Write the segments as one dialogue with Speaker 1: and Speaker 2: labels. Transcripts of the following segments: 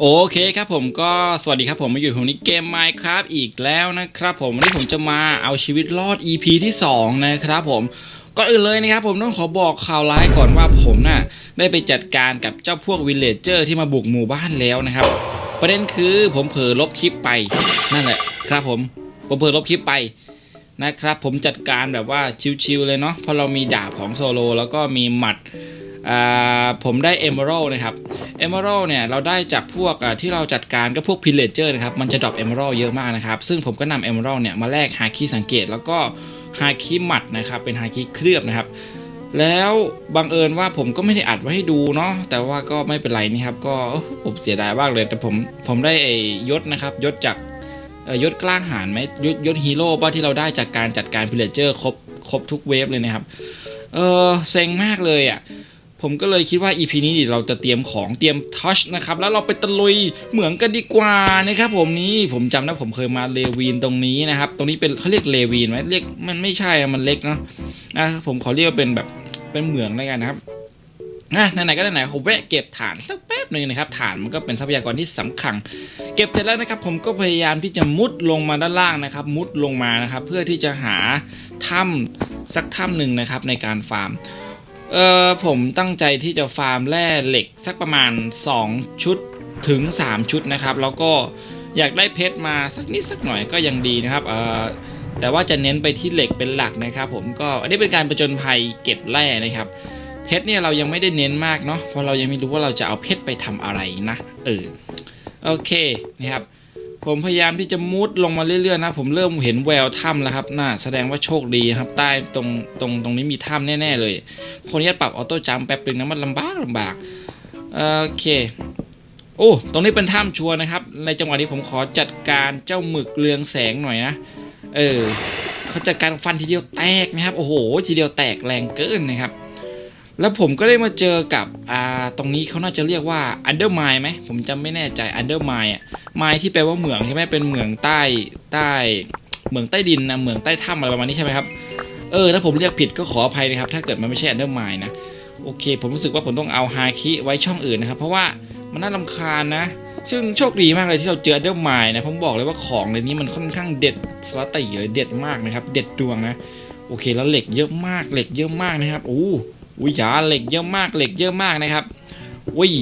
Speaker 1: โอเคครับผมก็สวัสดีครับผมมาอยู่ผมในเกม Minecraft อีกแล้วนะครับผมวันนี้ผมจะมาเอาชีวิตรอด EP ที่ 2 นะครับผมก่อนอื่นเลยนะครับผมต้องขอบอกข่าวร้ายก่อนว่าผมน่ะได้ไปจัดการกับเจ้าพวกวิลเลจเจอร์ที่มาบุกหมู่บ้านแล้วนะครับ ประเด็นคือผมเผลอลบคลิปไปนั่นแหละครับผมผมเผลอลบคลิปไปนะครับผมจัดการแบบว่าชิวๆเลยเนาะเพราะเรามีดาบของโซโลแล้วก็มีหมัด ผมได้เอเมอรัลนะครับเอเมอรัลเนี่ยเราได้จากพวกอะที่เราจัดการก็พวกพิเลเจอร์นะครับ มันจะดรอปเอเมอรัลเยอะมากนะครับ ซึ่งผมก็นำเอเมอรัลเนี่ยมาแลกฮาคิสังเกต แล้วก็ฮาคิหมัดนะครับ เป็นฮาคิเคลือบนะครับแล้วบังเอิญว่าผมก็ไม่ได้อัดไว้ให้ดูเนาะแต่ว่าก็ไม่เป็นไรนี่ครับ ก็ผมเสียดายมากเลย แต่ผมผมได้ไอ้ยศนะครับยศจากยศกล้าหาญไหมยศยศฮีโร่ป่ะที่เราได้จากการจัดการพิเลเจอร์ครบครบทุกเวฟเลยนะครับ เออเซ็งมากเลยอะ ผมก็เลยคิดว่า EP นี้ดิเราจะเตรียมของเตรียมทัชนะครับ แล้วเราไปตะลุยเหมืองกันดีกว่านะครับผมนี่ผมจำได้ผมเคยมาเลวีนตรงนี้นะครับ ตรงนี้เป็นเขาเรียกเลวีนไหมเรียกมันไม่ใช่อะมันเล็กเนาะนะผมขอเรียกว่าเป็นแบบเป็นเหมืองแล้วกันนะครับนะไหนๆก็ไหนๆผมแวะเก็บฐานสักแป๊บหนึ่งนะครับฐานมันก็เป็นทรัพยากรที่สำคัญ เก็บเสร็จแล้วนะครับ ผมก็พยายามที่จะมุดลงมาด้านล่างนะครับ มุดลงมานะครับ เพื่อที่จะหาถ้ำสักถ้ำหนึ่งนะครับในการฟาร์ม เออผมตั้งใจที่จะฟาร์มแร่เหล็กสักประมาณ 2 ชุดถึง 3 ชุดนะครับ แล้วก็อยากได้เพชรมาสักนิดสักหน่อยก็ยังดีนะครับเออแต่ว่าจะเน้นไปที่เหล็กเป็นหลักนะครับผมก็อันนี้เป็นการประจนภัยเก็บแร่นะครับเพชรเนี่ยเรายังไม่ได้เน้นมากเนาะเพราะเรายังไม่รู้ว่าเราจะเอาเพชรไปทำอะไรนะเออโอเคนะครับ ผมพยายามที่จะมุดลงมาเรื่อยๆนะผมเริ่มเห็นแววถ้ำแล้วครับน่าแสดงว่าโชคดีครับ ใต้ตรงตรงตรงนี้มีถ้ำแน่ๆเลย คนนี้ปรับออโต้จัมแป๊บนึงนะมันลำบากลำบากโอเคโอ้ตรงนี้เป็นถ้ำชัวร์นะครับ ในจังหวะนี้ผมขอจัดการเจ้าหมึกเรืองแสงหน่อยนะ เออเขาจัดการฟันทีเดียวแตกนะครับ โอ้โห ทีเดียวแตกแรงเกินนะครับ แล้วผมก็ได้มาเจอกับอ่าตรงนี้เขาน่าจะเรียกว่าอันเดอร์ไมไหมผมจำไม่แน่ใจอันเดอร์ไมอะไม้ที่แปลว่าเหมืองใช่ไหมเป็นเหมืองใต้ใต้เหมืองใต้ดินนะเหมืองใต้ถ้ำอะไรประมาณนี้ใช่ไหมครับเออถ้าผมเรียกผิดก็ขออภัยนะครับ ถ้าเกิดมันไม่ใช่อันเดอร์ไมนะโอเค ผมรู้สึกว่าผมต้องเอาฮาคิไว้ช่องอื่นนะครับ เพราะว่ามันน่าลำคาญนะ ซึ่งโชคดีมากเลยที่เราเจออันเดอร์ไมนะ ผมบอกเลยว่าของในนี้มันค่อนข้างเด็ดสลัตติเลยเด็ดมากนะครับ เด็ดดวงนะ โอเคแล้วเหล็กเยอะมากเหล็กเยอะมากนะครับ โอ้ วิยาเหล็กเยอะมากเหล็กเยอะมากนะครับอุ้ย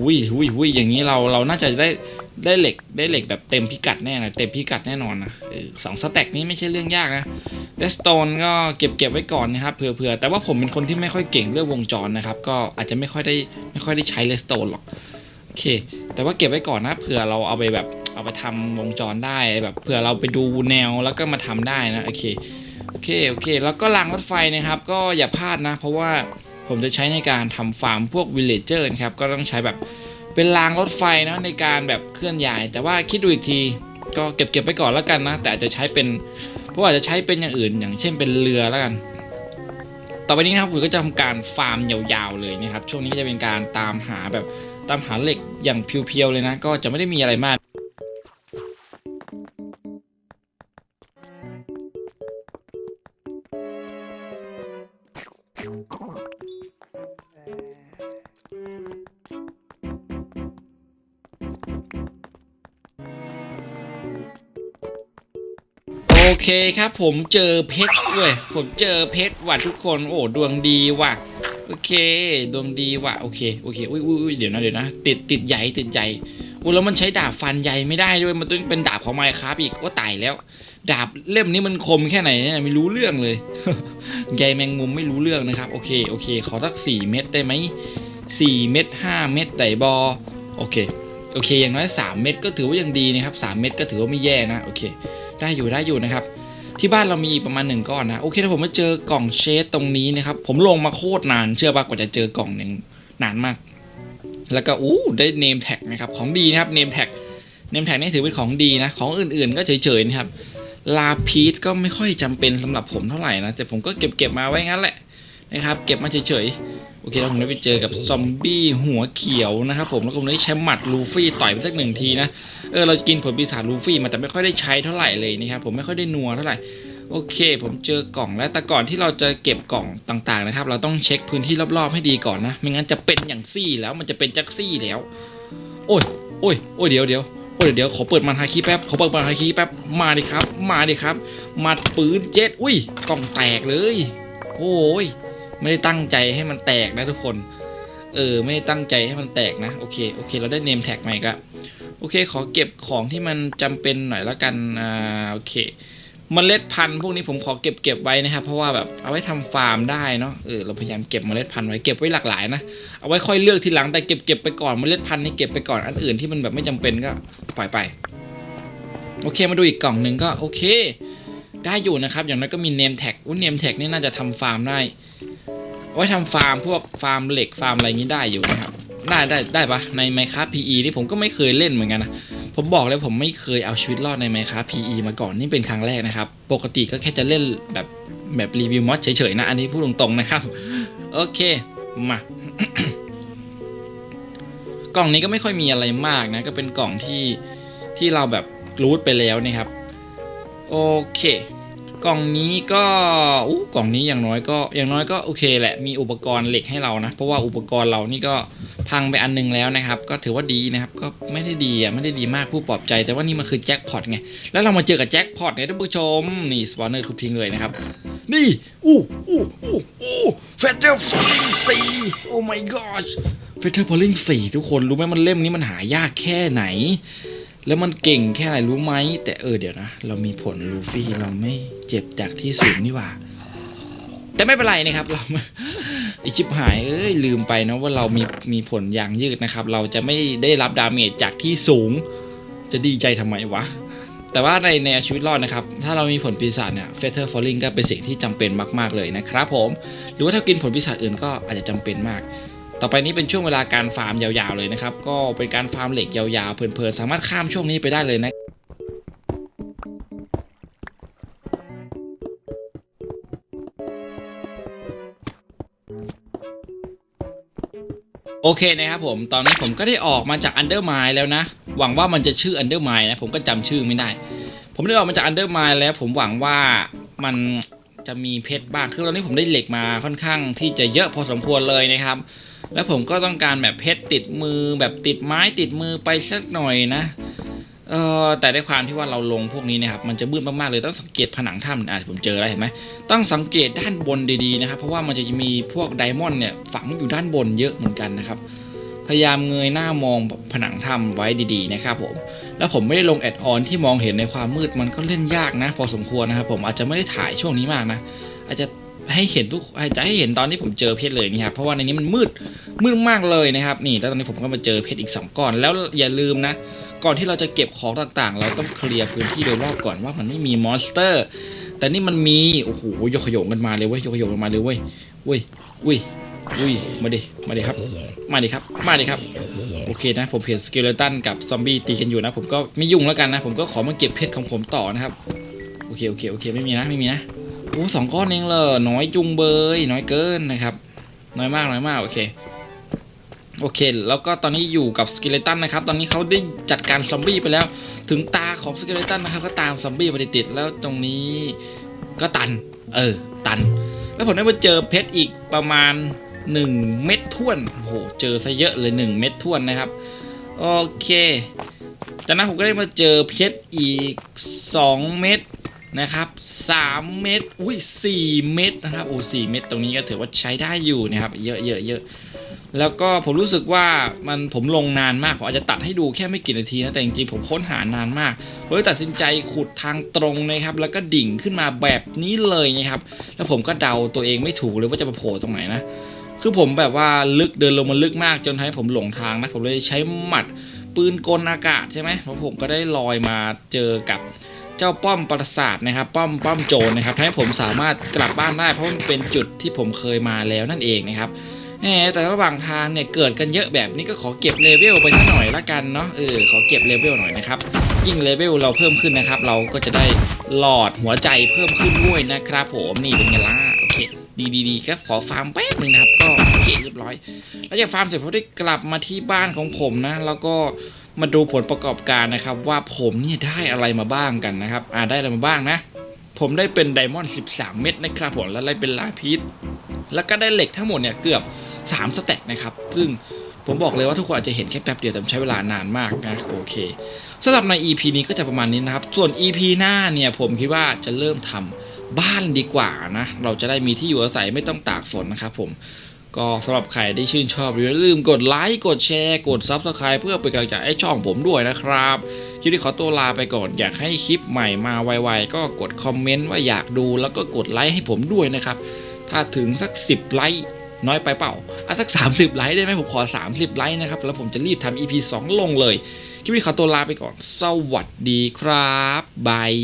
Speaker 1: อุ้ยอุ้ยอุ้ยอย่างนี้เราเราน่าจะได้ได้เหล็กได้เหล็กแบบเต็มพิกัดแน่นะเต็มพิกัดแน่นอนนะสองสแต็กนี้ไม่ใช่เรื่องยากนะเดสโตนก็เก็บเก็บไว้ก่อนนะครับเผื่อๆแต่ว่าผมเป็นคนที่ไม่ค่อยเก่งเรื่องวงจรนะครับ ก็อาจจะไม่ค่อยได้ไม่ค่อยได้ใช้เลสโตนหรอกโอเค แต่ว่าเก็บไว้ก่อนนะเผื่อเราเอาไปแบบเอาไปทำวงจรได้แบบเผื่อเราไปดูแนวแล้วก็มาทำได้นะโอเค โอเคโอเค แล้วก็รางรถไฟนะครับ ก็อย่าพลาดนะ เพราะว่าผมจะใช้ในการทำฟาร์มพวกวิลเลจเจอร์นะครับ ก็ต้องใช้แบบเป็นรางรถไฟนะในการแบบเคลื่อนย้าย แต่ว่าคิดดูอีกทีก็เก็บเก็บไปก่อนแล้วกันนะ แต่อาจจะใช้เป็นเพราะอาจจะใช้เป็นอย่างอื่น อย่างเช่นเป็นเรือแล้วกัน ต่อไปนี้นะครับผมก็จะทำการฟาร์มยาวๆเลยนะครับ ช่วงนี้จะเป็นการตามหาแบบตามหาเหล็กอย่างเพียวๆเลยนะ ก็จะไม่ได้มีอะไรมาก โอเคครับผมเจอเพชรเว้ยผมเจอเพชรว่ะทุกคนโอ้ดวงดีว่ะโอเค ดวงดีว่ะโอเคโอเคอุ้ยอุ้ยอุ้ยเดี๋ยวนะเดี๋ยวนะ ติดติดใหญ่ติดใหญ่ อุ้ยแล้วมันใช้ดาบฟันใหญ่ไม่ได้ด้วยมันต้องเป็นดาบของไมค์ครับอีกก็ตายแล้ว ดาบเล่มนี้มันคมแค่ไหนเนี่ยไม่รู้เรื่องเลยใยแมงมุมไม่รู้เรื่องนะครับโอเคโอเค ขอสัก 4 เม็ดได้ไหม4เม็ด5เม็ดไดบอโอเคโอเคอย่างน้อย 3 เม็ดก็ถือว่ายังดีนะครับ3เม็ดก็ถือว่าไม่แย่นะโอเค ได้อยู่ได้อยู่นะครับที่บ้านเรามีประมาณหนึ่งก้อนนะโอเคถ้าผมมาเจอกล่องเชสตรงนี้นะครับผมลงมาโคตรนานเชื่อป่ะกว่าจะเจอกล่องหนึ่งนานมาก แล้วก็อู้ได้เนมแท็กนะครับของดีนะครับเนมแท็กเนมแท็กนี่ถือเป็นของดีนะ ของอื่นๆ ก็เฉยๆนะครับลาพีทก็ไม่ค่อยจำเป็นสำหรับผมเท่าไหร่นะแต่ผมก็เก็บเก็บๆมาไว้งั้นแหละนะครับ เก็บมาเฉยๆโอเคแล้วผมได้ไปเจอกับซอมบี้หัวเขียวนะครับผมแล้วผมได้ใช้หมัดลูฟี่ต่อยไปสักหนึ่งทีนะเออเรากินผลปีศาจลูฟี่มาแต่ไม่ค่อยได้ใช้เท่าไหร่เลยนะครับผมไม่ค่อยได้นัวเท่าไหร่ โอเค ผมเจอกล่องแล้วแต่ก่อนที่เราจะเก็บกล่องต่างๆนะครับ เราต้องเช็คพื้นที่รอบๆให้ดีก่อนนะ ไม่งั้นจะเป็นอย่างซี่แล้วมันจะเป็นจักซี่แล้ว โอ้ยโอ้ยโอ้ยเดี๋ยวเดี๋ยวโอ้ยเดี๋ยวขอเปิดมันฮาคีแป๊บขอเปิดมันฮาคีแป๊บมาดิครับ มาดิครับมัดปืนเจ็ดอุ้ยกล่องแตกเลย โอ้ยไม่ได้ตั้งใจให้มันแตกนะทุกคน เออไม่ได้ตั้งใจให้มันแตกนะโอเคโอเค เราได้เนมแท็กใหม่ก็โอเค ขอเก็บของที่มันจำเป็นหน่อยละกันอ่าโอเค มเมล็ดพันธุ์พวกนี้ผมขอเก็บเก็บไว้นะครับ เพราะว่าแบบเอาไว้ทำฟาร์มได้เนาะเออเราพยายามเก็บเมล็ดพันธุ์ไว้เก็บไว้หลากหลายนะเอาไว้ค่อยเลือกทีหลังแต่เก็บเก็บไปก่อนเมล็ดพันธุ์นี่เก็บไปก่อนอันอื่นที่มันแบบไม่จำเป็นก็ปล่อยไป โอเคมาดูอีกกล่องหนึ่งก็โอเค ได้อยู่นะครับ อย่างน้อยก็มีเนมแท็กอุ้เนมแท็กนี่น่าจะทำฟาร์มได้เอาไว้ทำฟาร์มพวกฟาร์มเหล็กฟาร์มอะไรนี้ได้อยู่นะครับได้ได้ได้ปะใน Minecraft PE นี่ผมก็ไม่เคยเล่นเหมือนกันนะ ผมบอกเลยผมไม่เคยเอาชีวิตรอดในไมครับ PE มาก่อนนี่เป็นครั้งแรกนะครับ ปกติก็แค่จะเล่นแบบแบบรีวิวมอดเฉยๆนะ อันนี้พูดตรงๆนะครับ โอเค มากล่องนี้ก็ไม่ค่อยมีอะไรมากนะ ก็เป็นกล่องที่ที่เราแบบรูทไปแล้วนะครับ โอเค กล่องนี้ก็อู้กล่องนี้อย่างน้อยก็อย่างน้อยก็โอเคแหละมีอุปกรณ์เหล็กให้เรานะ เพราะว่าอุปกรณ์เรานี่ก็พังไปอันนึงแล้วนะครับ ก็ถือว่าดีนะครับ ก็ไม่ได้ดีอะไม่ได้ดีมากผู้ปลอบใจ แต่ว่านี่มันคือแจ็คพอตไง แล้วเรามาเจอกับแจ็คพอตเนี่ยท่านผู้ชม นี่สปอนเนอร์ทุบทิ้งเลยนะครับ นี่ อู้อู้อู้อู้เฟเธอร์ฟอลลิงสี่โอ้ my god เฟเธอร์ฟอลลิงสี่ทุกคนรู้ไหมมันเล่มนี้มันหายากแค่ไหน แล้วมันเก่งแค่ไหนรู้ไหม แต่เออเดี๋ยวนะ เรามีผลลูฟี่เราไม่เจ็บจากที่สูงนี่หว่า แต่ไม่เป็นไรนะครับ เราไอชิบหายเอ้ยลืมไปนะว่าเรามีมีผลยางยืดนะครับ เราจะไม่ได้รับดาเมจจากที่สูง จะดีใจทำไมวะ แต่ว่าในในชีวิตรอดนะครับ ถ้าเรามีผลปีศาจเนี่ยเฟเธอร์ฟอลลิงก็เป็นสิ่งที่จำเป็นมาก ๆเลยนะครับผม หรือว่าถ้ากินผลปีศาจอื่นก็อาจจะจำเป็นมาก ต่อไปนี้เป็นช่วงเวลาการฟาร์มยาวๆเลยนะครับ ก็เป็นการฟาร์มเหล็กยาวๆเพลินๆสามารถข้ามช่วงนี้ไปได้เลยนะโอเคนะครับผมตอนนี้ผมก็ได้ออกมาจากอันเดอร์ม e แล้วนะ หวังว่ามันจะชื่ออันเดอร์ม e นะ ผมก็จำชื่อไม่ได้ ผมได้ออกมาจากอันเดอร์ม e แล้วผมหวังว่ามันจะมีเพชรบ้างคือตอนนี้ผมได้เหล็กมาค่อนข้างที่จะเยอะพอสมควรเลยนะครับ แล้วผมก็ต้องการแบบเพชรติดมือแบบติดไม้ติดมือไปสักหน่อยนะเออแต่ด้วยความที่ว่าเราลงพวกนี้นะครับมันจะมืดมากๆเลยต้องสังเกตผนังถ้ำอะผมเจอแล้วเห็นไหมต้องสังเกตด้านบนดีๆนะครับ เพราะว่ามันจะมีพวกไดมอนด์เนี่ยฝังอยู่ด้านบนเยอะเหมือนกันนะครับ พยายามเงยหน้ามองผนังถ้ำไว้ดีๆนะครับผมแล้วผมไม่ได้ลงแอดออนที่มองเห็นในความมืดมันก็เล่นยากนะ พอสมควรนะครับผมอาจจะไม่ได้ถ่ายช่วงนี้มากนะ อาจจะ ให้เห็นทุกจจะให้เห็นตอนที่ผมเจอเพชรเลยนี่ครับเพราะว่าในนี้มันมืดมืดมากเลยนะครับ นี่แล้วตอนนี้ผมก็มาเจอเพชรอีกสองก้อน แล้วอย่าลืมนะก่อนที่เราจะเก็บของต่างๆ เราต้องเคลียร์พื้นที่โดยรอบก่อนว่ามันไม่มีมอนสเตอร์ แต่นี่มันมีโอ้โหยกขยงกันมาเลยเว้ยยกขยงกันมาเลยเว้ยเว้ยอุ้ยอุ้ยมาดิมาดิครับ มาดิครับ มาดิครับโอเคนะผมเห็นสเกเลตันกับซอมบี้ตีกันอยู่นะผมก็ไม่ยุ่งแล้วกันนะ ผมก็ขอมาเก็บเพชรของผมต่อนะครับโอเคโอเคโอเคไม่มีนะไม่มีนะ โอ้สองก้อนเองเลยน้อยจุงเบย น้อยเกินนะครับ น้อยมากน้อยมาก โอเค โอเค แล้วก็ตอนนี้อยู่กับสเกเลตันนะครับ ตอนนี้เขาได้จัดการซอมบี้ไปแล้ว ถึงตาของสเกเลตันนะครับ ก็ตามซอมบี้ไปติดๆแล้วตรงนี้ก็ตัน เออ ตัน แล้วผมได้มาเจอเพชรอีกประมาณ 1 เม็ดท่วนโอ้โหเจอซะเยอะเลย 1 เม็ดท่วนนะครับ โอเค จากนั้นผมก็ได้มาเจอเพชรอีก 2 เม็ด นะครับ3เม็ดอุ้ย4เม็ดนะครับโอ้4เม็ดตรงนี้ก็ถือว่าใช้ได้อยู่นะครับเยอะเยอะเยอะแล้วก็ผมรู้สึกว่ามันผมลงนานมาก ผมอาจจะตัดให้ดูแค่ไม่กี่นาทีนะแต่จริงๆผมค้นหานานมากผมเลยตัดสินใจขุดทางตรงนะครับ แล้วก็ดิ่งขึ้นมาแบบนี้เลยนะครับ แล้วผมก็เดาตัวเองไม่ถูกเลยว่าจะมาโผล่ตรงไหนนะคือผมแบบว่าลึกเดินลงมาลึกมากจนทำให้ผมหลงทางนะผมเลยใช้หมัดปืนกลอากาศใช่ไหมแล้วผมก็ได้ลอยมาเจอกับ เจ้าป้อมปราสาทนะครับ ป้อมป้อมโจรนะครับทำให้ผมสามารถกลับบ้านได้เพราะมันเป็นจุดที่ผมเคยมาแล้วนั่นเองนะครับแหมแต่ระหว่างทางเนี่ยเกิดกันเยอะแบบนี้ก็ขอเก็บเลเวลไปสักหน่อยละกันเนาะเออขอเก็บเลเวลหน่อยนะครับยิ่งเลเวลเราเพิ่มขึ้นนะครับ เราก็จะได้หลอดหัวใจเพิ่มขึ้นด้วยนะครับ ผมนี่เป็นไงล่ะโอเคดีดีดีครับขอฟาร์มแป๊บหนึงนะครับก็โอเคเรียบร้อย แล้วจากฟาร์มเสร็จผมได้กลับมาที่บ้านของผมนะ แล้วก็ มาดูผลประกอบการนะครับ ว่าผมเนี่ยได้อะไรมาบ้างกันนะครับ อ่าได้อะไรมาบ้างนะ ผมได้เป็นไดมอนด์13 เม็ดนะครับผมแล้วได้เป็นลาพิษแล้วก็ได้เหล็กทั้งหมดเนี่ยเกือบ 3 สแต็กนะครับ ซึ่งผผมบอกเลยว่าทุกคนอาจจะเห็นแค่แป๊บเดียวแต่ใช้เวลานานมากนะโอเคสำหรับใน EP นี้ก็จะประมาณนี้นะครับ ส่วน EP หน้าเนี่ยผมคิดว่าจะเริ่มทำบ้านดีกว่านะ เราจะได้มีที่อยู่อาศัยไม่ต้องตากฝนนะครับผม ก็สำหรับใครที่ชื่นชอบอย่าลืมกดไลค์ กดแชร์ กด Subscribe เพื่อเป็นกำลังใจให้ช่องผมด้วยนะครับ คลิปนี้ขอตัวลาไปก่อน อยากให้คลิปใหม่มาไวๆ ก็กดคอมเมนต์ว่าอยากดูแล้วก็กดไลค์ให้ผมด้วยนะครับ ถ้าถึงสัก 10 ไลค์น้อยไปเปล่าอะสัก 30 ไลค์ได้ไหมผมขอ 30 ไลค์นะครับ แล้วผมจะรีบทำ EP 2 ลงเลย คลิปนี้ขอตัวลาไปก่อน สวัสดีครับบาย